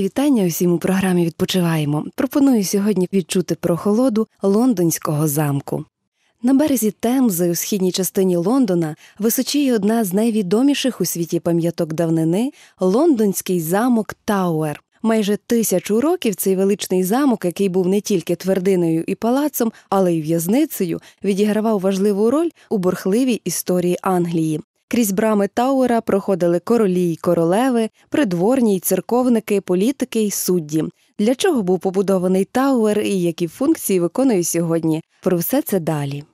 вітання усім у програмі Відпочиваємо. Пропоную сьогодні відчути прохолоду лондонського замку. На березі Темзи у східній частині Лондона височіє одна з найвідоміших у світі пам'яток давнини лондонський замок Тауер. Майже тисячу років цей величний замок, який був не тільки твердиною і палацом, але й в'язницею, відігравав важливу роль у бурхливій історії Англії. Крізь брами Тауера проходили королі й королеви, придворні й церковники, політики й судді. Для чого був побудований Тауер і які функції виконує сьогодні? Про все це далі.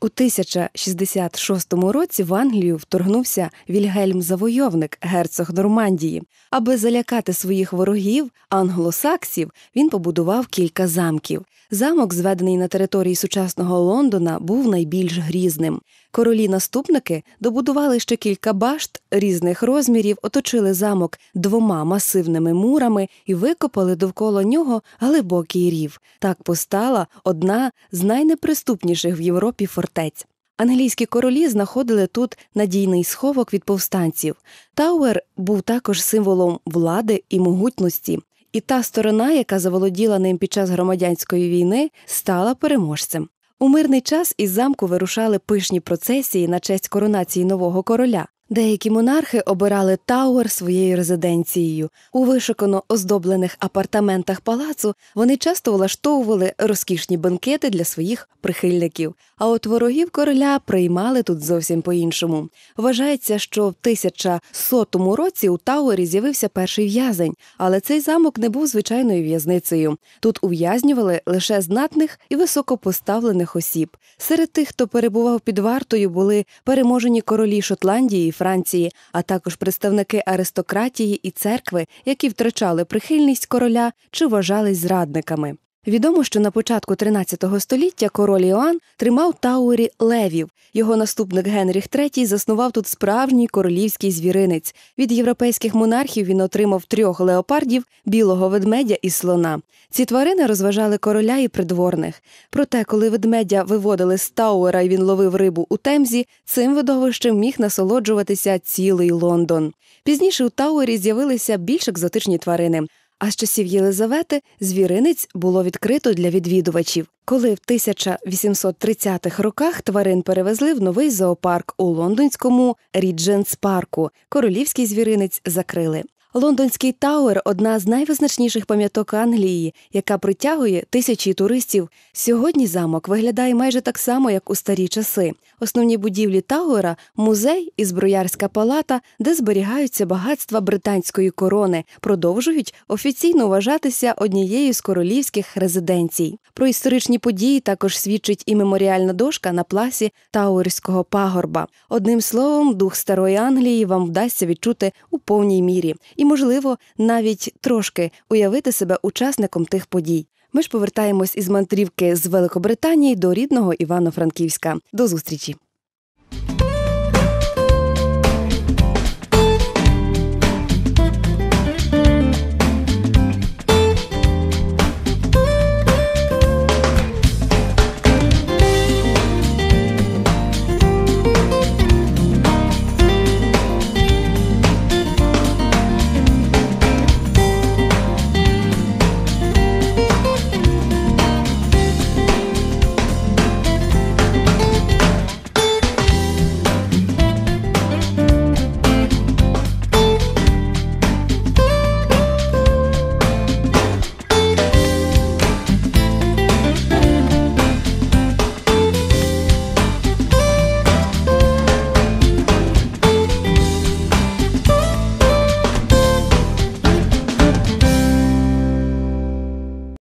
У 1066 році в Англію вторгнувся Вільгельм Завойовник, герцог Нормандії. Аби залякати своїх ворогів, англосаксів, він побудував кілька замків. Замок, зведений на території сучасного Лондона, був найбільш грізним. Королі-наступники добудували ще кілька башт різних розмірів, оточили замок двома масивними мурами і викопали довкола нього глибокий рів. Так постала одна з найнеприступніших в Європі фортець. Англійські королі знаходили тут надійний сховок від повстанців. Тауер був також символом влади і могутності. І та сторона, яка заволоділа ним під час громадянської війни, стала переможцем. У мирний час із замку вирушали пишні процесії на честь коронації нового короля. Деякі монархи обирали Тауер своєю резиденцією. У вишукано оздоблених апартаментах палацу вони часто влаштовували розкішні бенкети для своїх прихильників. А от ворогів короля приймали тут зовсім по-іншому. Вважається, що в 1100 році у Тауері з'явився перший в'язень, але цей замок не був звичайною в'язницею. Тут ув'язнювали лише знатних і високопоставлених осіб. Серед тих, хто перебував під вартою, були переможені королі Шотландії. Франції, а також представники аристократії і церкви, які втрачали прихильність короля чи вважались зрадниками. Відомо, що на початку 13 століття король Іоанн тримав Тауері левів. Його наступник Генріх III заснував тут справжній королівський звіринець. Від європейських монархів він отримав трьох леопардів, білого ведмедя і слона. Ці тварини розважали короля і придворних. Проте, коли ведмедя виводили з Тауера і він ловив рибу у темзі, цим видовищем міг насолоджуватися цілий Лондон. Пізніше у Тауері з'явилися більш екзотичні тварини. А з часів Єлизавети звіринець було відкрито для відвідувачів. Коли в 1830-х роках тварин перевезли в новий зоопарк у лондонському Рідженс парку, королівський звіринець закрили. Лондонський Тауер одна з найвизначніших пам'яток Англії, яка притягує тисячі туристів. Сьогодні замок виглядає майже так само, як у старі часи. Основні будівлі Тауера музей і зброярська палата, де зберігаються багатства британської корони, продовжують офіційно вважатися однією з королівських резиденцій. Про історичні події також свідчить і меморіальна дошка на пласі Тауерського пагорба. Одним словом, дух старої Англії вам вдасться відчути у повній мірі. І можливо, навіть трошки уявити себе учасником тих подій. Ми ж повертаємось із мандрівки з Великобританії до рідного Івано-Франківська. До зустрічі!